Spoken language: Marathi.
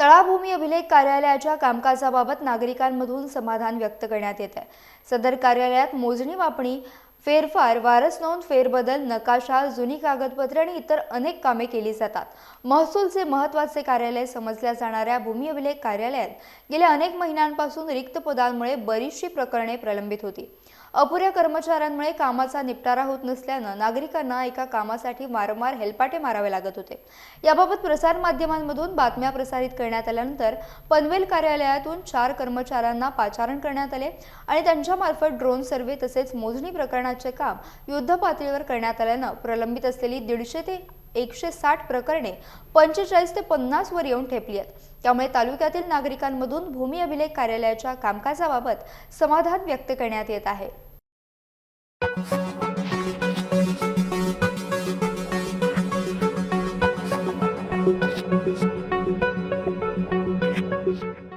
तळाभूमी अभिलेख कार्यालयाच्या कामकाजाबाबत नागरिकांमधून समाधान व्यक्त करण्यात येत आहे सदर कार्यालयात मोजणी मापणी फेरफार वारस नोंद फेरबदल नकाशा जुनी कागदपत्रे आणि इतर अनेक कामे केली जातात. महसूलचे महत्त्वाचे कार्यालय समजल्या जाणाऱ्या भूमी अभिलेख कार्यालयात गेल्या अनेक महिन्यांपासून रिक्त पदांमुळे बरीचशी प्रकरणे प्रलंबित होती. अपुऱ्या कर्मचाऱ्यांमुळे कामाचा निपटारा होत नसल्यानं नागरिकांना एका कामासाठी वारंवार हेलपाटे मारावे लागत होते. याबाबत प्रसारमाध्यमांमधून बातम्या प्रसारित करण्यात आल्यानंतर पनवेल कार्यालयातून चार कर्मचाऱ्यांना पाचारण करण्यात आले आणि त्यांच्यामार्फत ड्रोन सर्व्हे तसेच मोजणी प्रकरणाचे काम युद्धपातळीवर करण्यात आल्यानं प्रलंबित असलेली दीडशे ते एकशे साठ प्रकरणे पंचेचाळीस ते पन्नास वर येऊन ठेपली आहेत. त्यामुळे तालुक्यातील नागरिकांमधून भूमी अभिलेख कार्यालयाच्या कामकाजाबाबत समाधान व्यक्त करण्यात येत आहे. Thank you.